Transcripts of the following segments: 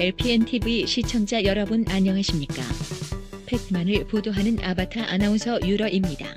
LPNTV 시청자 여러분 안녕하십니까? 팩트만을 보도하는 아바타 아나운서 유러입니다.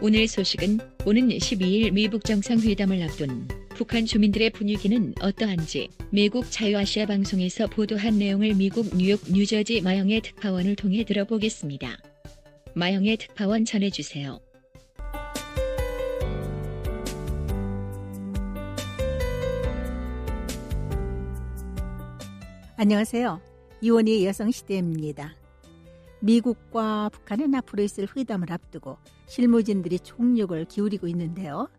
오늘 소식은 오는 12일 미북 정상회담을 앞둔 북한 주민들의 분위기는 어떠한지 미국 자유아시아 방송에서 보도한 내용을 미국 뉴욕 뉴저지 마영의 특파원을 통해 들어보겠습니다. 마영의 특파원 전해주세요. 안녕하세요. 이원희의 여성시대입니다. 미국과 북한은 앞으로 있을 회담을 앞두고 실무진들이 총력을 기울이고 있는데요.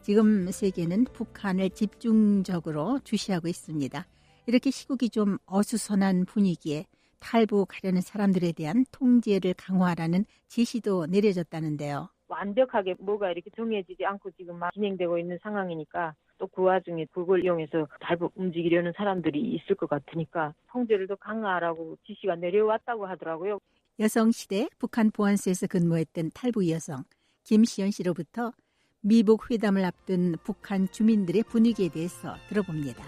지금 세계는 북한을 집중적으로 주시하고 있습니다. 이렇게 시국이 좀 어수선한 분위기에 탈북하려는 사람들에 대한 통제를 강화하라는 지시도 내려졌다는데요. 완벽하게 뭐가 이렇게 정해지지 않고 지금 막 진행되고 있는 상황이니까 또 그 와중에 그걸 이용해서 탈북 움직이려는 사람들이 있을 것 같으니까 통제를 더 강화하라고 지시가 내려왔다고 하더라고요. 여성시대 북한 보안소에서 근무했던 탈북 여성 김시연 씨로부터 미북 회담을 앞둔 북한 주민들의 분위기에 대해서 들어봅니다.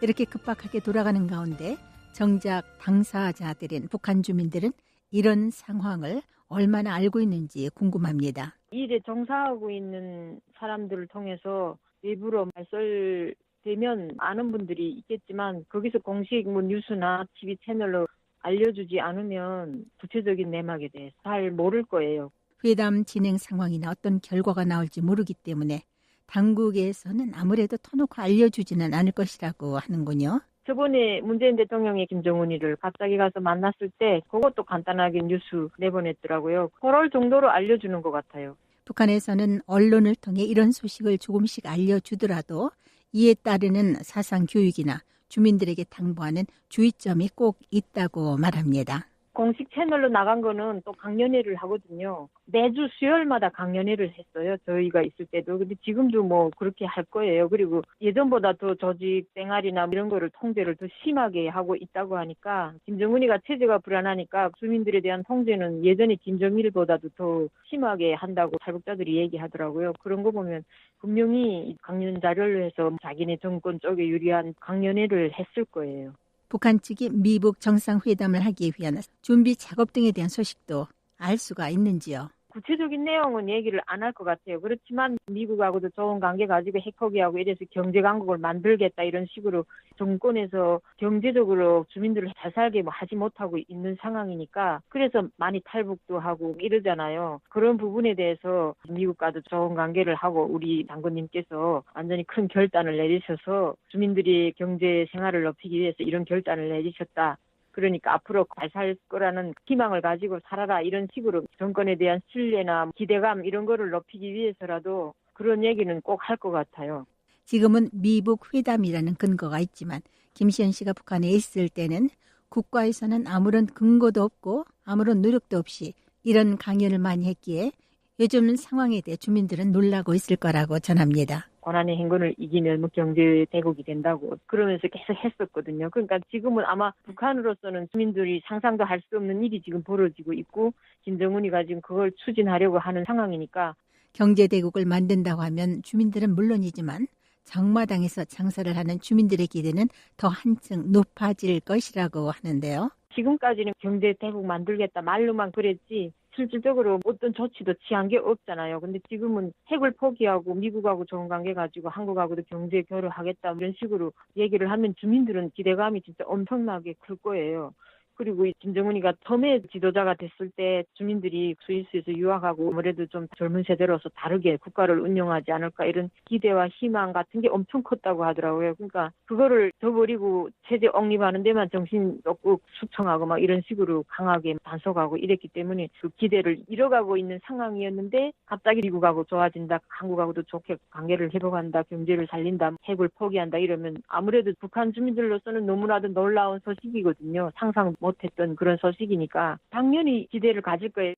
이렇게 급박하게 돌아가는 가운데 정작 당사자들인 북한 주민들은 이런 상황을 얼마나 알고 있는지 궁금합니다. 일에 종사하고 있는 사람들을 통해서 일부러 말설되면 아는 분들이 있겠지만 거기서 공식 뭐 뉴스나 TV 채널로 알려주지 않으면 구체적인 내막에 대해서 잘 모를 거예요. 회담 진행 상황이나 어떤 결과가 나올지 모르기 때문에 당국에서는 아무래도 터놓고 알려주지는 않을 것이라고 하는군요. 저번에 문재인 대통령이 김정은이를 갑자기 가서 만났을 때 그것도 간단하게 뉴스 내보냈더라고요. 그럴 정도로 알려주는 것 같아요. 북한에서는 언론을 통해 이런 소식을 조금씩 알려주더라도 이에 따르는 사상 교육이나 주민들에게 당부하는 주의점이 꼭 있다고 말합니다. 공식 채널로 나간 거는 또 강연회를 하거든요. 매주 수요일마다 강연회를 했어요. 저희가 있을 때도. 근데 지금도 뭐 그렇게 할 거예요. 그리고 예전보다 더 조직 생활이나 이런 거를 통제를 더 심하게 하고 있다고 하니까 김정은이가 체제가 불안하니까 주민들에 대한 통제는 예전에 김정일보다도 더 심하게 한다고 탈북자들이 얘기하더라고요. 그런 거 보면 분명히 강연 자료를 해서 자기네 정권 쪽에 유리한 강연회를 했을 거예요. 북한 측이 미북 정상회담을 하기 위한 준비 작업 등에 대한 소식도 알 수가 있는지요. 구체적인 내용은 얘기를 안 할 것 같아요. 그렇지만 미국하고도 좋은 관계 가지고 핵허기하고 이래서 경제 강국을 만들겠다 이런 식으로 정권에서 경제적으로 주민들을 잘 살게 뭐 하지 못하고 있는 상황이니까 그래서 많이 탈북도 하고 이러잖아요. 그런 부분에 대해서 미국과도 좋은 관계를 하고 우리 장군님께서 완전히 큰 결단을 내리셔서 주민들이 경제 생활을 높이기 위해서 이런 결단을 내리셨다. 그러니까 앞으로 잘 살 거라는 희망을 가지고 살아라 이런 식으로 정권에 대한 신뢰나 기대감 이런 거를 높이기 위해서라도 그런 얘기는 꼭 할 것 같아요. 지금은 미북 회담이라는 근거가 있지만 김시현 씨가 북한에 있을 때는 국가에서는 아무런 근거도 없고 아무런 노력도 없이 이런 강연을 많이 했기에 요즘 상황에 대해 주민들은 놀라고 있을 거라고 전합니다. 고난의 행군을 이기면 뭐 경제 대국이 된다고 그러면서 계속 했었거든요. 그러니까 지금은 아마 북한으로서는 주민들이 상상도 할 수 없는 일이 지금 벌어지고 있고 김정은이가 지금 그걸 추진하려고 하는 상황이니까 경제 대국을 만든다고 하면 주민들은 물론이지만 정마당에서 장사를 하는 주민들의 기대는 더 한층 높아질 것이라고 하는데요. 지금까지는 경제 대국 만들겠다 말로만 그랬지 실질적으로 어떤 조치도 취한 게 없잖아요. 근데 지금은 핵을 포기하고 미국하고 좋은 관계 가지고 한국하고도 경제 교류하겠다 이런 식으로 얘기를 하면 주민들은 기대감이 진짜 엄청나게 클 거예요. 그리고 이 김정은이가 처음에 지도자가 됐을 때 주민들이 스위스에서 유학하고 아무래도 좀 젊은 세대로서 다르게 국가를 운영하지 않을까 이런 기대와 희망 같은 게 엄청 컸다고 하더라고요. 그러니까 그거를 저버리고 체제 억립하는 데만 정신 꾹 숙청하고 막 이런 식으로 강하게 단속하고 이랬기 때문에 그 기대를 잃어가고 있는 상황이었는데 갑자기 미국하고 좋아진다, 한국하고도 좋게 관계를 회복한다, 경제를 살린다, 핵을 포기한다 이러면 아무래도 북한 주민들로서는 너무나도 놀라운 소식이거든요. 상상 못했던 그런 소식이니까 당연히 기대를 가질 거예요.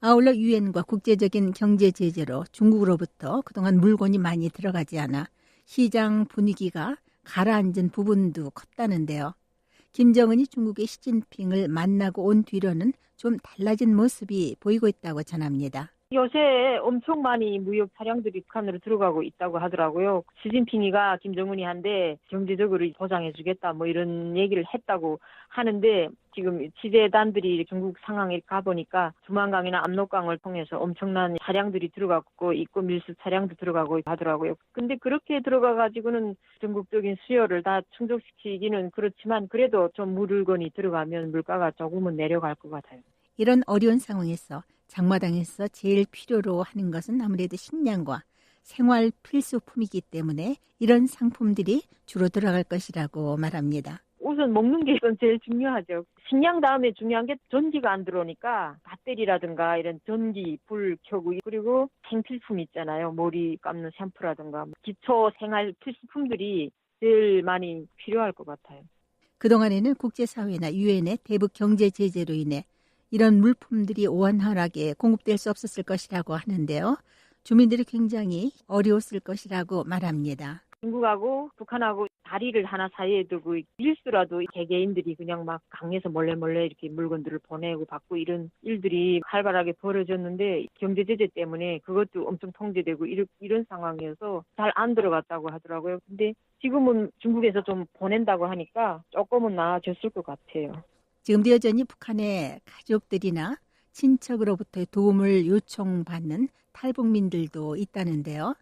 아울러 유엔과 국제적인 경제 제재로 중국으로부터 그동안 물건이 많이 들어가지 않아 시장 분위기가 가라앉은 부분도 컸다는데요. 김정은이 중국의 시진핑을 만나고 온 뒤로는 좀 달라진 모습이 보이고 있다고 전합니다. 요새 엄청 많이 무역 차량들이 북한으로 들어가고 있다고 하더라고요. 시진핑이가 김정은이 한데 경제적으로 보장해주겠다 뭐 이런 얘기를 했다고 하는데 지금 취재단들이 중국 상황에 가보니까 두만강이나 압록강을 통해서 엄청난 차량들이 들어가고 있고 밀수 차량도 들어가고 하더라고요. 근데 그렇게 들어가 가지고는 전국적인 수요를 다 충족시키기는 그렇지만 그래도 좀 물건이 들어가면 물가가 조금은 내려갈 것 같아요. 이런 어려운 상황에서 장마당에서 제일 필요로 하는 것은 아무래도 식량과 생활 필수품이기 때문에 이런 상품들이 주로 들어갈 것이라고 말합니다. 우선 먹는 게 우선 제일 중요하죠. 식량 다음에 중요한 게 전기가 안 들어오니까 배터리라든가 이런 전기, 불 켜고 그리고 생필품 있잖아요. 머리 감는 샴푸라든가 기초 생활 필수품들이 제일 많이 필요할 것 같아요. 그동안에는 국제사회나 유엔의 대북 경제 제재로 인해 이런 물품들이 원활하게 공급될 수 없었을 것이라고 하는데요. 주민들이 굉장히 어려웠을 것이라고 말합니다. 중국하고 북한하고 다리를 하나 사이에 두고 밀수라도 개개인들이 그냥 막 강에서 몰래 몰래 이렇게 물건들을 보내고 받고 이런 일들이 활발하게 벌어졌는데 경제 제재 때문에 그것도 엄청 통제되고 이런, 이런 상황이어서 잘 안 들어갔다고 하더라고요. 근데 지금은 중국에서 좀 보낸다고 하니까 조금은 나아졌을 것 같아요. 지금도 여전히 북한의 가족들이나 친척으로부터 도움을 요청받는 탈북민들도 있다는데요.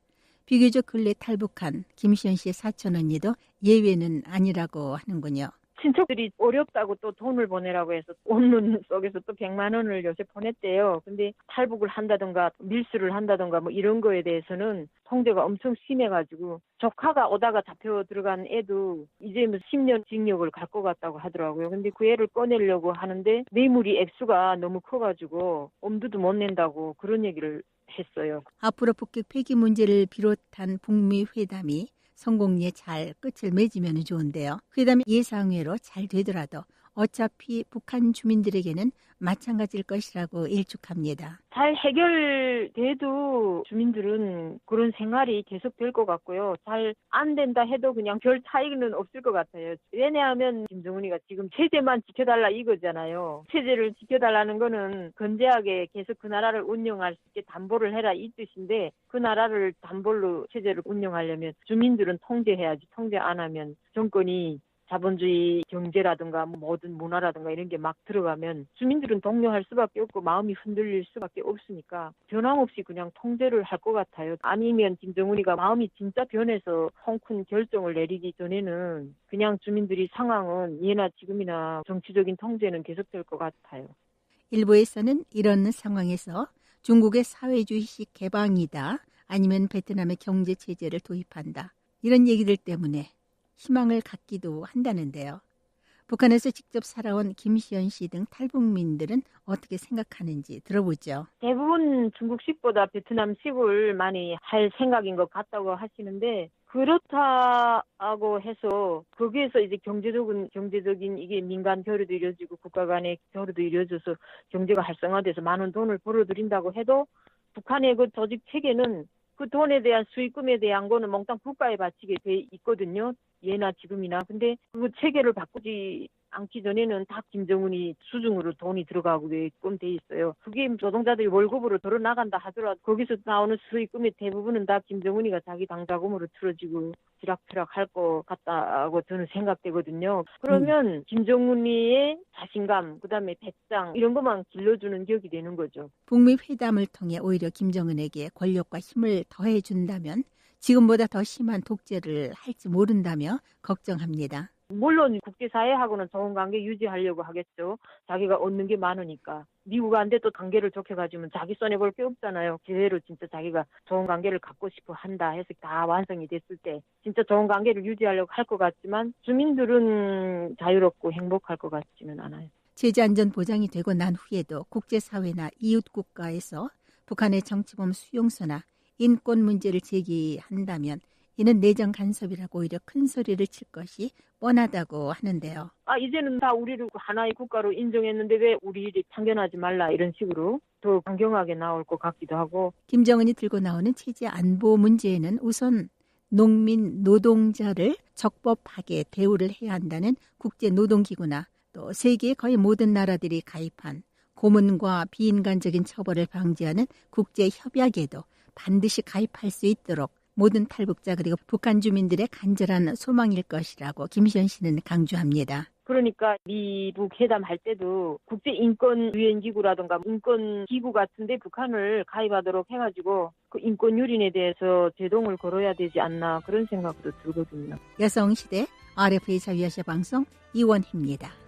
비교적 근래 탈북한 김시현 씨의 사촌 언니도 예외는 아니라고 하는군요. 친척들이 어렵다고 또 돈을 보내라고 해서 온문 속에서 또 100만 원을 요새 보냈대요. 근데 탈북을 한다던가 밀수를 한다던가 뭐 이런 거에 대해서는 통제가 엄청 심해가지고 조카가 오다가 잡혀 들어간 애도 이제 뭐 10년 징역을 갈 것 같다고 하더라고요. 근데 그 애를 꺼내려고 하는데 뇌물이 액수가 너무 커가지고 엄두도 못 낸다고 그런 얘기를 했어요. 앞으로 북핵 폐기 문제를 비롯한 북미 회담이 성공리에 잘 끝을 맺으면 좋은데요. 회담이 예상외로 잘 되더라도 어차피 북한 주민들에게는 마찬가지일 것이라고 일축합니다. 잘 해결돼도 주민들은 그런 생활이 계속될 것 같고요. 잘 안 된다 해도 그냥 별 차이는 없을 것 같아요. 왜냐하면 김정은이가 지금 체제만 지켜달라 이거잖아요. 체제를 지켜달라는 거는 건재하게 계속 그 나라를 운영할 수 있게 담보를 해라 이 뜻인데 그 나라를 담보로 체제를 운영하려면 주민들은 통제해야지 통제 안 하면 정권이 자본주의 경제라든가 뭐 모든 문화라든가 이런 게 막 들어가면 주민들은 동요할 수밖에 없고 마음이 흔들릴 수밖에 없으니까 변함없이 그냥 통제를 할 것 같아요. 아니면 김정은이가 마음이 진짜 변해서 홍큰 결정을 내리기 전에는 그냥 주민들이 상황은 예나 지금이나 정치적인 통제는 계속될 것 같아요. 일부에서는 이런 상황에서 중국의 사회주의식 개방이다 아니면 베트남의 경제 체제를 도입한다 이런 얘기들 때문에 희망을 갖기도 한다는데요. 북한에서 직접 살아온 김시연 씨 등 탈북민들은 어떻게 생각하는지 들어보죠. 대부분 중국식보다 베트남식을 많이 할 생각인 것 같다고 하시는데 그렇다고 해서 거기에서 이제 경제적인 경제적인 이게 민간 교류도 이루어지고 국가 간의 교류도 이루어져서 경제가 활성화돼서 많은 돈을 벌어들인다고 해도 북한의 그 조직 체계는 그 돈에 대한 수익금에 대한 거는 몽땅 국가에 바치게 돼 있거든요. 예나 지금이나. 근데 그 체계를 바꾸지 않기 전에는 다 김정은이 수중으로 돈이 들어가게끔 돼 있어요. 그게 노동자들이 월급으로 들어 나간다 하더라도 거기서 나오는 수익금의 대부분은 다 김정은이가 자기 당자금으로 틀어지고 지락펴락 할 것 같다고 저는 생각되거든요. 그러면 음. 김정은이의 자신감, 그다음에 배짱 이런 것만 길러주는 격이 되는 거죠. 북미 회담을 통해 오히려 김정은에게 권력과 힘을 더해 준다면 지금보다 더 심한 독재를 할지 모른다며 걱정합니다. 물론 국제사회하고는 좋은 관계 유지하려고 하겠죠. 자기가 얻는 게 많으니까. 미국한테 또 관계를 좋게 가지면 자기 손해볼 게 없잖아요. 제대로 진짜 자기가 좋은 관계를 갖고 싶어 한다 해서 다 완성이 됐을 때 진짜 좋은 관계를 유지하려고 할 것 같지만 주민들은 자유롭고 행복할 것 같지는 않아요. 제재 안전 보장이 되고 난 후에도 국제사회나 이웃 국가에서 북한의 정치범 수용소나 인권 문제를 제기한다면 이는 내정 간섭이라고 오히려 큰 소리를 칠 것이 뻔하다고 하는데요. 아 이제는 다 우리를 하나의 국가로 인정했는데 왜 우리를 참견하지 말라 이런 식으로 더 강경하게 나올 것 같기도 하고. 김정은이 들고 나오는 체제 안보 문제에는 우선 농민 노동자를 적법하게 대우를 해야 한다는 국제 노동기구나 또 세계의 거의 모든 나라들이 가입한 고문과 비인간적인 처벌을 방지하는 국제 협약에도 반드시 가입할 수 있도록 모든 탈북자 그리고 북한 주민들의 간절한 소망일 것이라고 김시현 씨는 강조합니다. 그러니까 미북 회담 할 때도 국제 인권 유엔 기구라든가 인권 기구 같은데 북한을 가입하도록 해가지고 그 인권 유린에 대해서 제동을 걸어야 되지 않나 그런 생각도 들거든요. 여성시대 RFA 자유아시아 방송 이원희입니다.